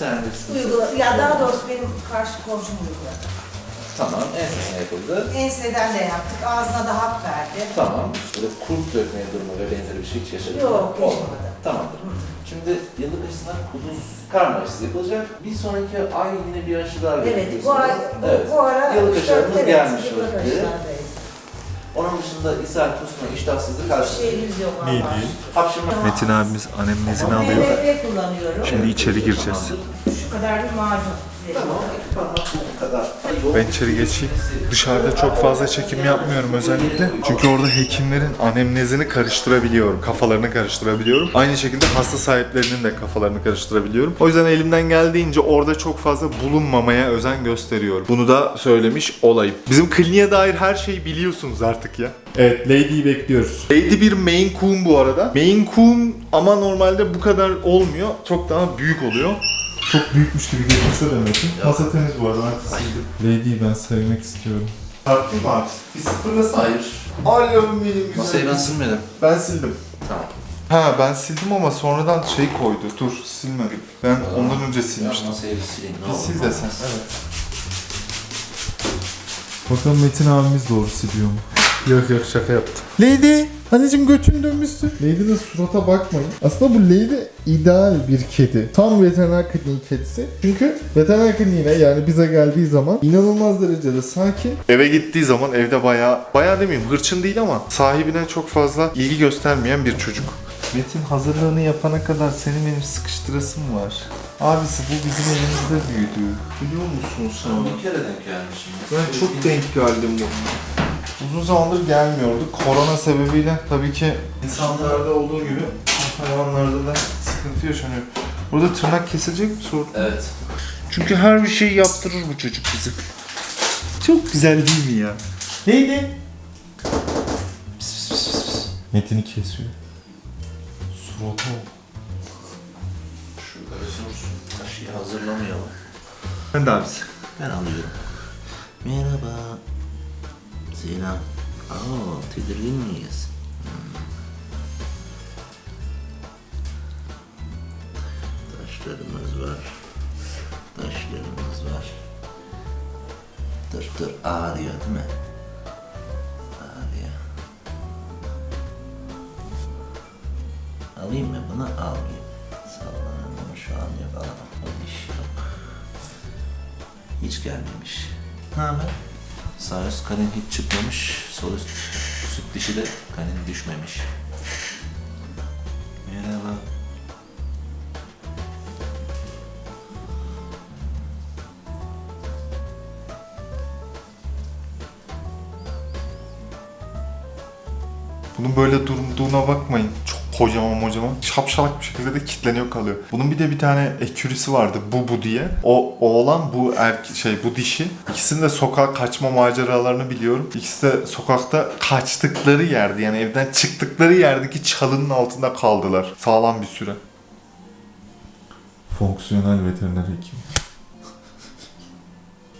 Sıkıntı. Uygula ya daha doğrusu benim karşı komşum uyguladı. Tamam, ensesine yapıldı. Enseden de yaptık. Ağzına da hap verdi. Tamam. Böyle kurt dökmeye durumu ve benzeri bir şey hiç yaşadın mı? Yok, Olmadı. Tamamdır. Şimdi yıllık aşısından kuduz karma aşısı yapılacak. Bir sonraki ay yine bir aşı daha Evet, bu, ay, bu, Evet. bu ara Yıllık aşılarımız gelmiş evet, vakti. aşılardayız. Onun dışında ishal, kusma, iştahsızlık, Hiçbir halsizlik, şeyimiz yok hapşırma. Metin abimiz anemnezini alıyor. MMP kullanıyorum. Şimdi içeri gireceğiz. Şu kadar bir macun. Ben içeri geçeyim. Dışarıda çok fazla çekim yapmıyorum özellikle. Çünkü orada hekimlerin anemnezini karıştırabiliyorum. Kafalarını karıştırabiliyorum. Aynı şekilde hasta sahiplerinin de kafalarını karıştırabiliyorum. O yüzden elimden geldiğince orada çok fazla bulunmamaya özen gösteriyorum. Bunu da söylemiş olayım. Bizim kliniğe dair her şeyi biliyorsunuz artık ya. Evet, Lady'yi bekliyoruz. Lady bir Maine Coon bu arada. Maine Coon ama normalde bu kadar olmuyor. Çok daha büyük oluyor. Çok büyükmüş gibi getirse de Metin. Masa temiz bu arada. Ben sildim. Lady'yi ben sevmek istiyorum. Tarttın mı abi? Bir sıfırlasana. Hayır. Allah'ım benim güzel. Masayı ben silmedim. Ben sildim. Tamam. Ha ben sildim ama sonradan şey koydu. Dur silmedim. Ben ondan önce Ya silmiştim. masayı bir sileyim. ne Bir olur. sil desen. Evet. Bakalım Metin abimiz doğru siliyor mu? Yok yok şaka yaptım. Lady! Anneciğim götün dönmüşsün. Lady'nin surata bakmayın. Aslında bu Lady ideal bir kedi. Tam veteriner kliniği kedisi. Çünkü veteriner kliniğine yani bize geldiği zaman inanılmaz derecede sakin. Eve gittiği zaman evde bayağı, bayağı demeyeyim hırçın değil ama sahibine çok fazla ilgi göstermeyen bir çocuk. Metin hazırlığını yapana kadar senin benim sıkıştırasım var. Abisi bu bizim elimizde büyüdü. Biliyor musun sen? Bir kere denk gelmişim. Ben çok denk geldim bu. Uzun zamandır gelmiyordu. Korona sebebiyle tabii ki insanlarda olduğu gibi hayvanlarda da sıkıntı yaşanıyor. Burada tırnak kesilecek mi sorun? Evet. Çünkü her bir şeyi yaptırır bu çocuk bizim. Çok güzel değil mi ya? Neydi? Metin'i kesiyor. Suratı Şu karışıyorsun. Aşıyı hazırlamayalım. Ben de abisi. Ben alıyorum. Merhaba. Selam. Aa, tedirgin miyiz? Hmm. Taşlarımız var. Taşlarımız var. Dur dur ağrıyor değil mi? Ağrıyor. Alayım mı bunu? Almayayım. Sallanır bunu şu an yok. O diş yok. Hiç gelmemiş. Ne haber? Sağ üst kanin hiç çıkmamış. Sol üst süt dişi de kanin düşmemiş. Merhaba. Bunun böyle durduğuna bakmayın. Çok kocaman kocaman. Şapşalak bir şekilde de kilitleniyor kalıyor. Bunun bir de bir tane ekürisi vardı. Bu bu diye. O oğlan bu erke şey bu dişi. İkisinin de sokağa kaçma maceralarını biliyorum. İkisi de sokakta kaçtıkları yerde yani evden çıktıkları yerdeki çalının altında kaldılar. Sağlam bir süre. Fonksiyonel veteriner hekim.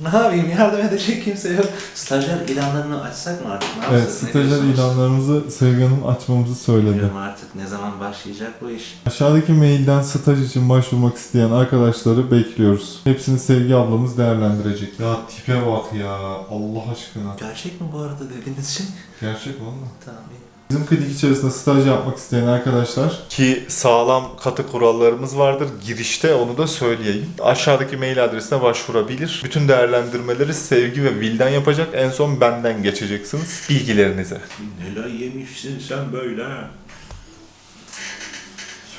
Ne yapayım? Yardım edecek kimse yok. Stajyer ilanlarını açsak mı artık? Ne Evet, yapacağız? Ne stajyer diyorsunuz? ilanlarımızı Sevgi Hanım açmamızı söyledi. Bilmiyorum artık ne zaman başlayacak bu iş. Aşağıdaki mailden staj için başvurmak isteyen arkadaşları bekliyoruz. Hepsini Sevgi ablamız değerlendirecek. Ya tipe bak ya Allah aşkına. Gerçek mi bu arada dediğiniz şey? Gerçek valla. Tamam iyi. Bizim klinik içerisinde staj yapmak isteyen arkadaşlar ki sağlam katı kurallarımız vardır girişte onu da söyleyeyim. Aşağıdaki mail adresine başvurabilir. Bütün değerlendirmeleri Sevgi ve Vildan yapacak. En son benden geçeceksiniz bilgilerinize. Neler yemişsin sen böyle?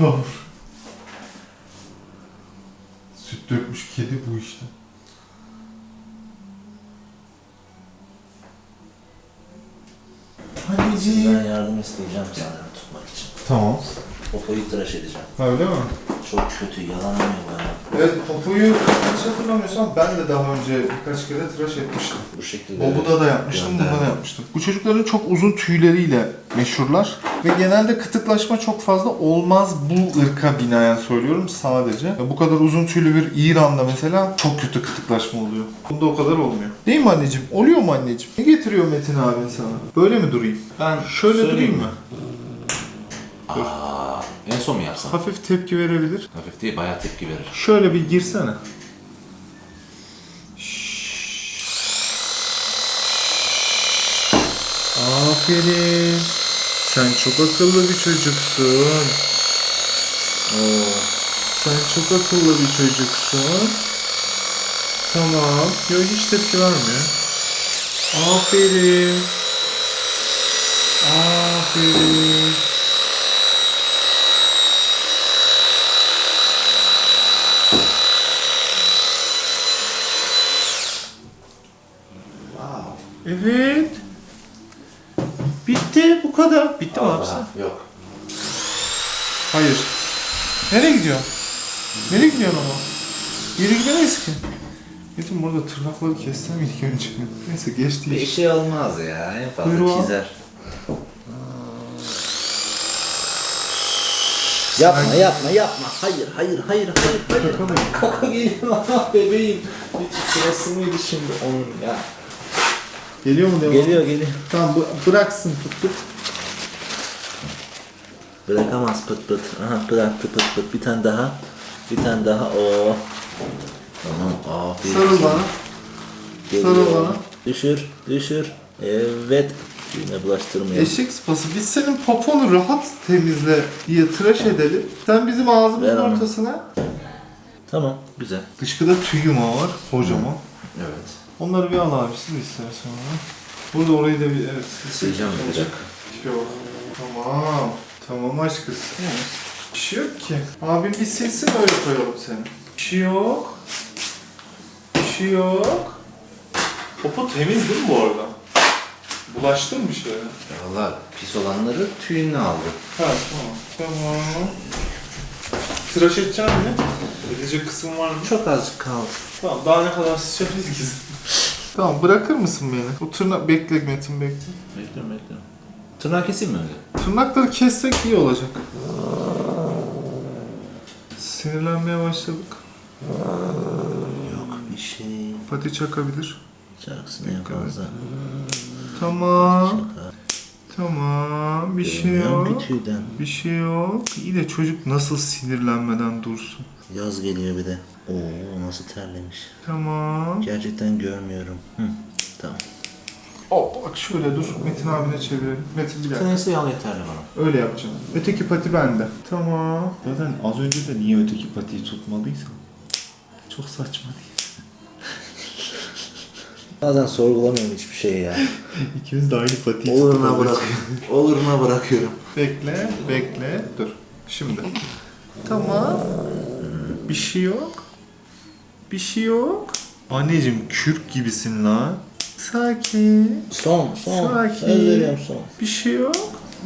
Yavrum. Süt dökmüş kedi bu işte. Ben yardım isteyeceğim senden tutmak için. Tamam. Popoyu tıraş edeceğim. Öyle mi? Çok kötü yalanamıyor bana. Evet popoyu hiç hatırlamıyorsam ben de daha önce birkaç kere tıraş etmiştim. Bu şekilde. Bobu'da da yapmıştım, Gönderme. burada da yapmıştım. Bu çocukların çok uzun tüyleriyle meşhurlar. Ve genelde kıtıklaşma çok fazla olmaz bu ırka binaen söylüyorum sadece. Ya Bu kadar uzun tüylü bir İran'da mesela çok kötü kıtıklaşma oluyor. Bunda o kadar olmuyor. Değil mi anneciğim? Oluyor mu anneciğim? Ne getiriyor Metin abin sana? Böyle mi durayım? Ben Şöyle söyleyeyim durayım mi? mı? Aa, En son mu yapsam? Hafif tepki verebilir. Hafif değil, bayağı tepki verir. Şöyle bir girsene. Aferin. Sen çok akıllı bir çocuksun. Oo. Sen çok akıllı bir çocuksun. Tamam. Yok hiç tepki vermiyor. Aferin. Aferin. Evet. Bitti bu kadar. Bitti mi abi sen? Aa, Yok. Hayır. Nereye gidiyor? Nereye gidiyor ama? Yere gidemeyiz ki. Metin burada tırnakları kessem ilk önce. Neyse geçti Bir iş. şey olmaz ya, en fazla Kuyruğu al. çizer. Yapma, yapma, yapma. Hayır, hayır, hayır, hayır, hayır. Kaka mı? Kaka geliyor bebeğim. Hiç sırası mıydı şimdi onun ya? Geliyor mu devam? Geliyor, geliyor. Tamam bu, bıraksın pıt. Bırakamaz pıt pıt. Aha bıraktı pıt pıt. Bir tane daha. Bir tane daha. Oo. Tamam, aferin. Sarıl bana. Sarıl bana. Düşür, düşür. Evet. Yine bulaştırmayalım. Eşek sıpası biz senin poponu rahat temizle diye tıraş edelim. Sen bizim ağzımızın Ver ortasına. Tamam, güzel. Dışkıda tüy yumağı var kocaman. Evet. Onları bir al abi siz de istersen onu. Burada orayı da bir evet. Sileceğim bir olacak. dakika. Yok. Tamam. Tamam aşkız. Bir şey yok ki. Abim bir silsin öyle koyalım seni. Bir şey yok. Bir şey yok. Popo temiz değil mi bu arada? Bulaştın mı bir şeye? Valla pis olanları tüyünü aldı. Ha tamam. Tamam. Tıraş edeceksin mi? Edecek kısım var mı? Çok azıcık kaldı. Tamam daha ne kadar sıçabiliriz ki? Tamam bırakır mısın beni? O tırnak bekle Metin bekle. Bekliyorum, bekliyorum. Tırnağı keseyim mi öyle? Tırnakları kessek iyi olacak. Sinirlenmeye başladık. Yok bir şey. Pati çakabilir. Çaksın en fazla. Tamam. Şaka. Tamam. Bir şey yok. tüyden. Bir şey yok. İyi de çocuk nasıl sinirlenmeden dursun. Yaz geliyor bir de. Oo nasıl terlemiş. Tamam. Gerçekten görmüyorum. Hı. Tamam. Hop bak şöyle dur. Metin abine çevirelim. Metin bir dakika. Sen yal yeterli bana. Öyle yapacağım. Öteki pati bende. Tamam. Zaten az önce de niye öteki patiyi tutmadıysam. Çok saçma değil. Bazen sorgulamıyorum hiçbir şeyi ya. İkimiz de aynı patiyi Oluruna tutmadık. bırakıyorum. Oluruna bırakıyorum. Bekle, bekle. Dur. Şimdi. Tamam. Bir şey yok. Bir şey yok. Anneciğim kürk gibisin lan. Sakin. Son, son. Sakin. Söz veriyorum son. Bir şey yok.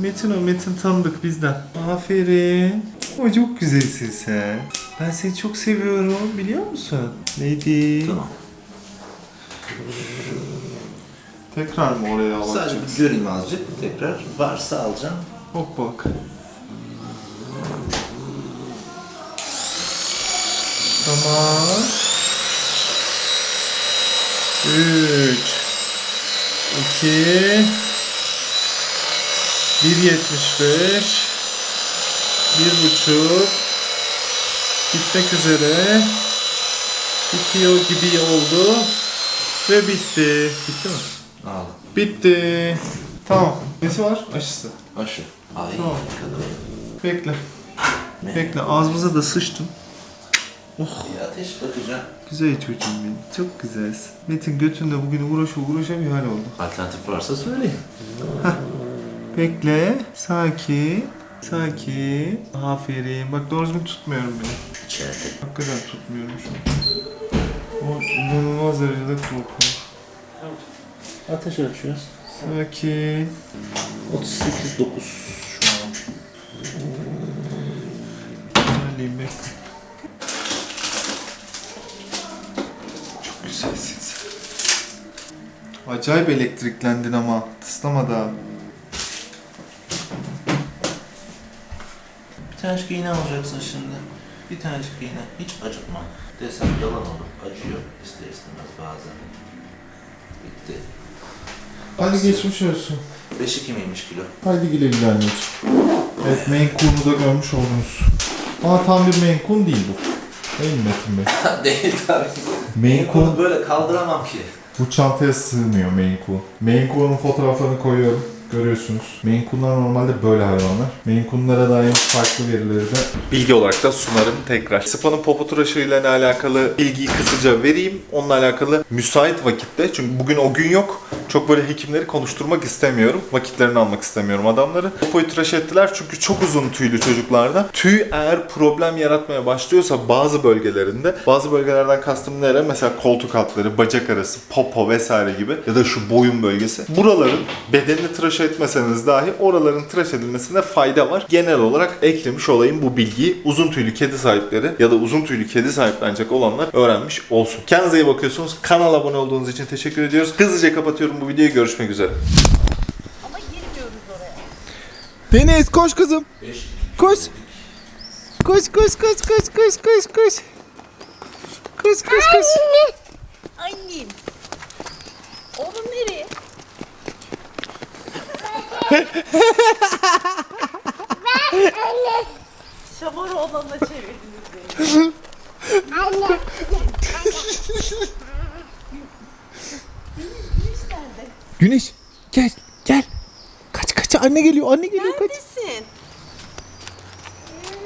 Metin o Metin tanıdık bizden. Aferin. O çok güzelsin sen. Ben seni çok seviyorum biliyor musun? Neydi? Tamam. Tekrar mı oraya Sadece alacağım? bir göreyim azıcık. Tekrar varsa alacağım. Hop bak. Tamam. Üç. İki, Bir yetmiş beş. Bir buçuk. Bitmek üzere. Bitiyor gibi oldu. Ve bitti. Bitti mi? Aldım. Bitti. Tamam. Nesi var? Aşısı. Aşı. Ay. Tamam. Bekle. Ne? Bekle. Ağzımıza da sıçtın. Oh. Bir ateş bakacağım. Güzel çocuğum benim. Çok güzelsin. Metin götünde bugün uğraşa uğraşa bir hal oldu. Alternatif varsa söyleyin. Bekle. Sakin. Sakin. Aferin. Bak doğru düzgün tutmuyorum beni. İçeride. Hakikaten tutmuyorum şu an. O inanılmaz derecede korkuyorum. Ateş ölçüyoruz. Sakin. 38 9 şu an. Güzelliğim bekle. Güzelsin sen. Acayip elektriklendin ama. Tıslama daha. Bir tanecik iğne alacaksın şimdi. Bir tanecik iğne. Hiç acıtma. Desem yalan olur. Acıyor. İster istemez bazen. Bitti. Hadi geçmiş olsun. 5-2 miymiş kilo? Hadi güle güle anneciğim. Evet Maine Coon'u da görmüş oldunuz. Ama tam bir Maine Coon değil bu. Değil mi Metin Bey? Değil tabii. Maine Coon Bunu böyle kaldıramam ki. bu çantaya sığmıyor Maine Coon. Maine Coon'un fotoğraflarını koyuyorum. Görüyorsunuz. Maine Coon'lar normalde böyle hayvanlar. Maine Coon'lara dair farklı verileri de bilgi olarak da sunarım tekrar. Spa'nın popo tıraşıyla ne alakalı bilgiyi kısaca vereyim. Onunla alakalı müsait vakitte. Çünkü bugün o gün yok. Çok böyle hekimleri konuşturmak istemiyorum. Vakitlerini almak istemiyorum adamları. Popoyu tıraş ettiler çünkü çok uzun tüylü çocuklarda. Tüy eğer problem yaratmaya başlıyorsa bazı bölgelerinde, bazı bölgelerden kastım nere? Mesela koltuk altları, bacak arası, popo vesaire gibi ya da şu boyun bölgesi. Buraların bedenini tıraş etmeseniz dahi oraların tıraş edilmesinde fayda var. Genel olarak eklemiş olayım bu bilgiyi. Uzun tüylü kedi sahipleri ya da uzun tüylü kedi sahiplenecek olanlar öğrenmiş olsun. Kendinize iyi bakıyorsunuz. Kanala abone olduğunuz için teşekkür ediyoruz. Hızlıca kapatıyorum bu videoyu. Görüşmek üzere. Ama girmiyoruz oraya. Deniz koş kızım. Koş. Koş koş koş koş koş koş koş. Koş koş koş. Annem. Oğlum nereye? Şamar oğlanla çevirdiniz beni. Güneş gel gel. Kaç kaç anne geliyor anne geliyor kaç.